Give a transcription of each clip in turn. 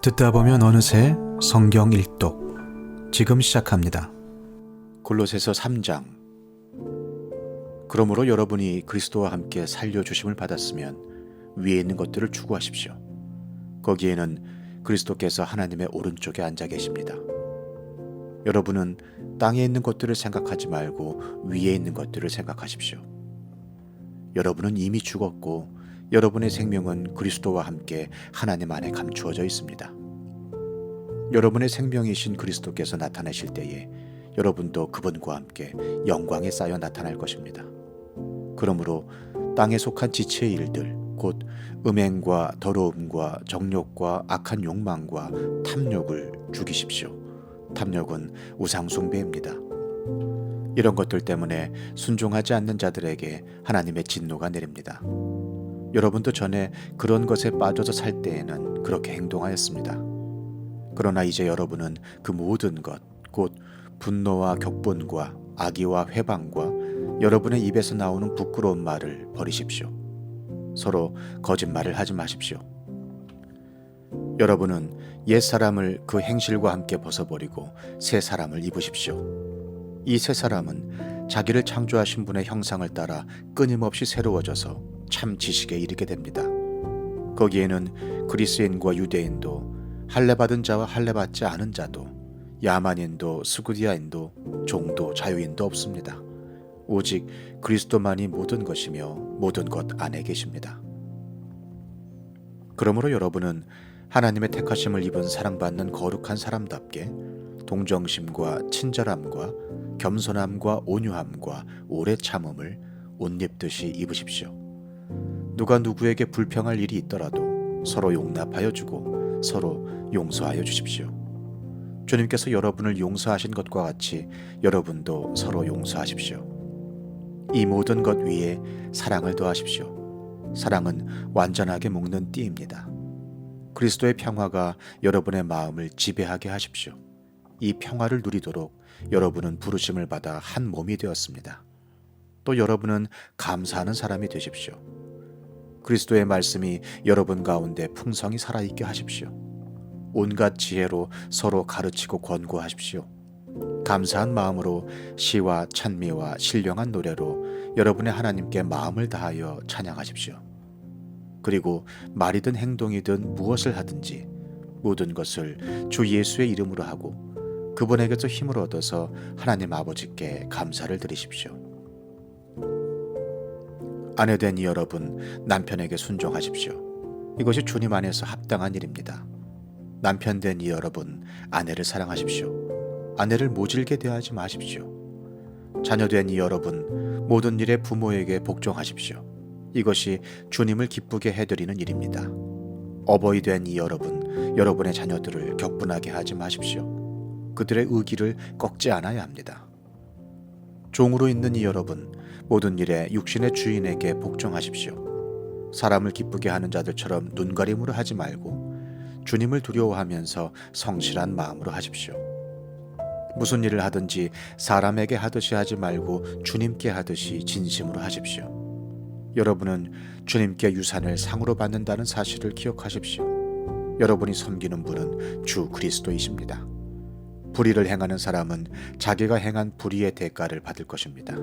듣다 보면 어느새 성경 일독 지금 시작합니다. 골로새서 3장 그러므로 여러분이 그리스도와 함께 살려 주심을 받았으면 위에 있는 것들을 추구하십시오. 거기에는 그리스도께서 하나님의 오른쪽에 앉아 계십니다. 여러분은 땅에 있는 것들을 생각하지 말고 위에 있는 것들을 생각하십시오. 여러분은 이미 죽었고 여러분의 생명은 그리스도와 함께 하나님 안에 감추어져 있습니다. 여러분의 생명이신 그리스도께서 나타나실 때에 여러분도 그분과 함께 영광에 쌓여 나타날 것입니다. 그러므로 땅에 속한 지체의 일들, 곧 음행과 더러움과 정욕과 악한 욕망과 탐욕을 죽이십시오. 탐욕은 우상숭배입니다. 이런 것들 때문에 순종하지 않는 자들에게 하나님의 진노가 내립니다. 여러분도 전에 그런 것에 빠져서 살 때에는 그렇게 행동하였습니다. 그러나 이제 여러분은 그 모든 것, 곧 분노와 격분과 악의와 회방과 여러분의 입에서 나오는 부끄러운 말을 버리십시오. 서로 거짓말을 하지 마십시오. 여러분은 옛 사람을 그 행실과 함께 벗어버리고 새 사람을 입으십시오. 이 새 사람은 자기를 창조하신 분의 형상을 따라 끊임없이 새로워져서 참 지식에 이르게 됩니다. 거기에는 그리스인과 유대인도 할례받은 자와 할례받지 않은 자도 야만인도 스구디아인도 종도 자유인도 없습니다. 오직 그리스도만이 모든 것이며 모든 것 안에 계십니다. 그러므로 여러분은 하나님의 택하심을 입은 사랑받는 거룩한 사람답게 동정심과 친절함과 겸손함과 온유함과 오래 참음을 옷 입듯이 입으십시오. 누가 누구에게 불평할 일이 있더라도 서로 용납하여 주고 서로 용서하여 주십시오. 주님께서 여러분을 용서하신 것과 같이 여러분도 서로 용서하십시오. 이 모든 것 위에 사랑을 더하십시오. 사랑은 완전하게 묶는 띠입니다. 그리스도의 평화가 여러분의 마음을 지배하게 하십시오. 이 평화를 누리도록 여러분은 부르심을 받아 한 몸이 되었습니다. 또 여러분은 감사하는 사람이 되십시오. 그리스도의 말씀이 여러분 가운데 풍성히 살아있게 하십시오. 온갖 지혜로 서로 가르치고 권고하십시오. 감사한 마음으로 시와 찬미와 신령한 노래로 여러분의 하나님께 마음을 다하여 찬양하십시오. 그리고 말이든 행동이든 무엇을 하든지 모든 것을 주 예수의 이름으로 하고 그분에게서 힘을 얻어서 하나님 아버지께 감사를 드리십시오. 아내된 이 여러분 남편에게 순종하십시오. 이것이 주님 안에서 합당한 일입니다. 남편 된이 여러분 아내를 사랑하십시오. 아내를 모질게 대하지 마십시오. 자녀 된이 여러분 모든 일에 부모에게 복종하십시오. 이것이 주님을 기쁘게 해드리는 일입니다. 어버이 된이 여러분 여러분의 자녀들을 격분하게 하지 마십시오. 그들의 의기를 꺾지 않아야 합니다. 종으로 있는 이 여러분 모든 일에 육신의 주인에게 복종하십시오. 사람을 기쁘게 하는 자들처럼 눈가림으로 하지 말고 주님을 두려워하면서 성실한 마음으로 하십시오. 무슨 일을 하든지 사람에게 하듯이 하지 말고 주님께 하듯이 진심으로 하십시오. 여러분은 주님께 유산을 상으로 받는다는 사실을 기억하십시오. 여러분이 섬기는 분은 주 그리스도이십니다. 불의를 행하는 사람은 자기가 행한 불의의 대가를 받을 것입니다.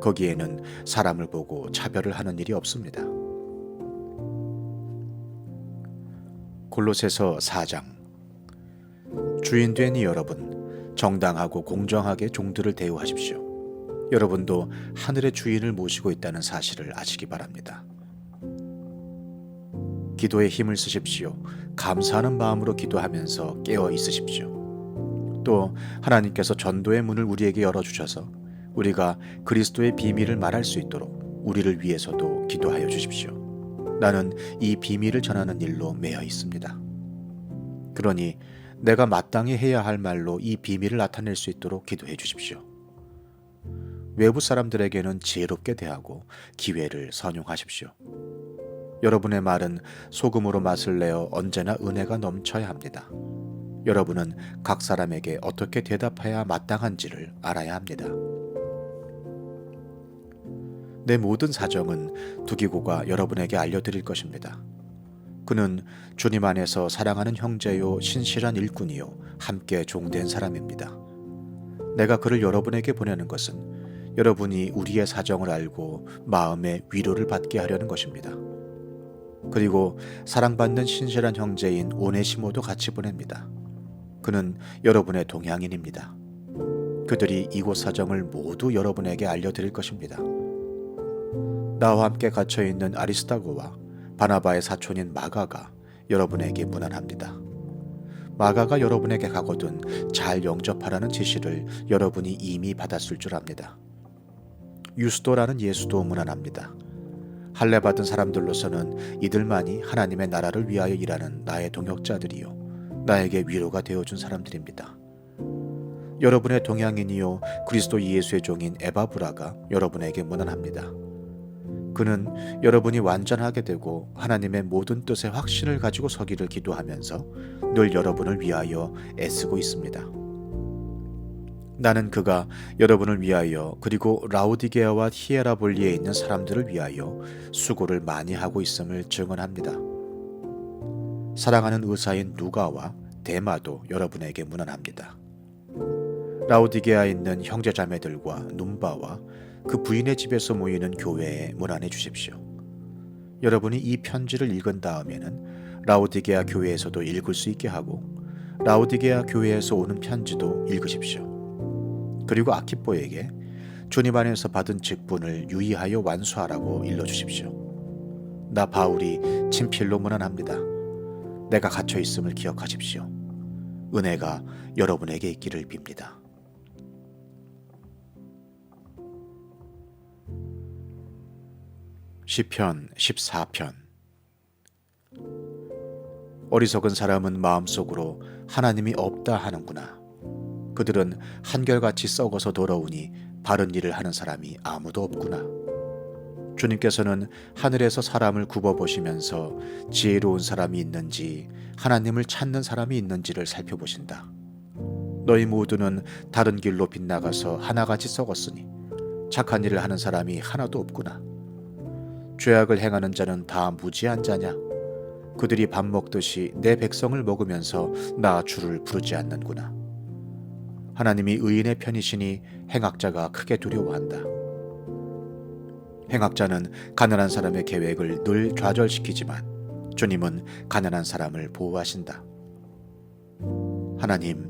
거기에는 사람을 보고 차별을 하는 일이 없습니다. 골로새서 4장 주인 된이 여러분 정당하고 공정하게 종들을 대우하십시오. 여러분도 하늘의 주인을 모시고 있다는 사실을 아시기 바랍니다. 기도에 힘을 쓰십시오. 감사하는 마음으로 기도하면서 깨어 있으십시오. 또 하나님께서 전도의 문을 우리에게 열어 주셔서 우리가 그리스도의 비밀을 말할 수 있도록 우리를 위해서도 기도하여 주십시오. 나는 이 비밀을 전하는 일로 매여 있습니다. 그러니 내가 마땅히 해야 할 말로 이 비밀을 나타낼 수 있도록 기도해 주십시오. 외부 사람들에게는 지혜롭게 대하고 기회를 선용하십시오. 여러분의 말은 소금으로 맛을 내어 언제나 은혜가 넘쳐야 합니다. 여러분은 각 사람에게 어떻게 대답해야 마땅한지를 알아야 합니다. 내 모든 사정은 두기고가 여러분에게 알려드릴 것입니다. 그는 주님 안에서 사랑하는 형제요 신실한 일꾼이요 함께 종된 사람입니다. 내가 그를 여러분에게 보내는 것은 여러분이 우리의 사정을 알고 마음의 위로를 받게 하려는 것입니다. 그리고 사랑받는 신실한 형제인 오네시모도 같이 보냅니다. 그는 여러분의 동양인입니다. 그들이 이곳 사정을 모두 여러분에게 알려드릴 것입니다. 나와 함께 갇혀 있는 아리스타고와 바나바의 사촌인 마가가 여러분에게 문안합니다. 마가가 여러분에게 가거든 잘 영접하라는 지시를 여러분이 이미 받았을 줄 압니다. 유스도라는 예수도 문안합니다. 할례 받은 사람들로서는 이들만이 하나님의 나라를 위하여 일하는 나의 동역자들이요 나에게 위로가 되어준 사람들입니다. 여러분의 동양인이요 그리스도 예수의 종인 에바브라가 여러분에게 문안합니다. 그는 여러분이 완전하게 되고 하나님의 모든 뜻의 확신을 가지고 서기를 기도하면서 늘 여러분을 위하여 애쓰고 있습니다. 나는 그가 여러분을 위하여 그리고 라우디게아와 히에라볼리에 있는 사람들을 위하여 수고를 많이 하고 있음을 증언합니다. 사랑하는 의사인 누가와 데마도 여러분에게 문안합니다. 라우디게아에 있는 형제자매들과 num바와 그 부인의 집에서 모이는 교회에 문안해 주십시오. 여러분이 이 편지를 읽은 다음에는 라우디게아 교회에서도 읽을 수 있게 하고 라우디게아 교회에서 오는 편지도 읽으십시오. 그리고 아키뽀에게 주님 안에서 받은 직분을 유의하여 완수하라고 일러 주십시오. 나 바울이 친필로 문안합니다. 내가 갇혀 있음을 기억하십시오. 은혜가 여러분에게 있기를 빕니다. 시편 14편 어리석은 사람은 마음속으로 하나님이 없다 하는구나. 그들은 한결같이 썩어서 돌아오니 바른 일을 하는 사람이 아무도 없구나. 주님께서는 하늘에서 사람을 굽어 보시면서 지혜로운 사람이 있는지 하나님을 찾는 사람이 있는지를 살펴보신다. 너희 모두는 다른 길로 빗나가서 하나같이 썩었으니 착한 일을 하는 사람이 하나도 없구나. 죄악을 행하는 자는 다 무지한 자냐? 그들이 밥 먹듯이 내 백성을 먹으면서 나 주를 부르지 않는구나. 하나님이 의인의 편이시니 행악자가 크게 두려워한다. 행악자는 가난한 사람의 계획을 늘 좌절시키지만 주님은 가난한 사람을 보호하신다. 하나님,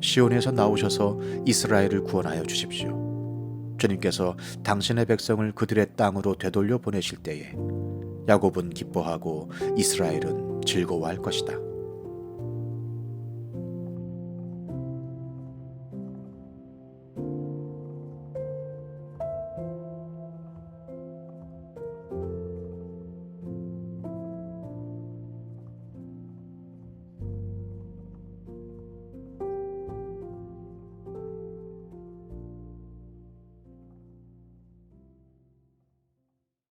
시온에서 나오셔서 이스라엘을 구원하여 주십시오. 주님께서 당신의 백성을 그들의 땅으로 되돌려 보내실 때에 야곱은 기뻐하고 이스라엘은 즐거워할 것이다.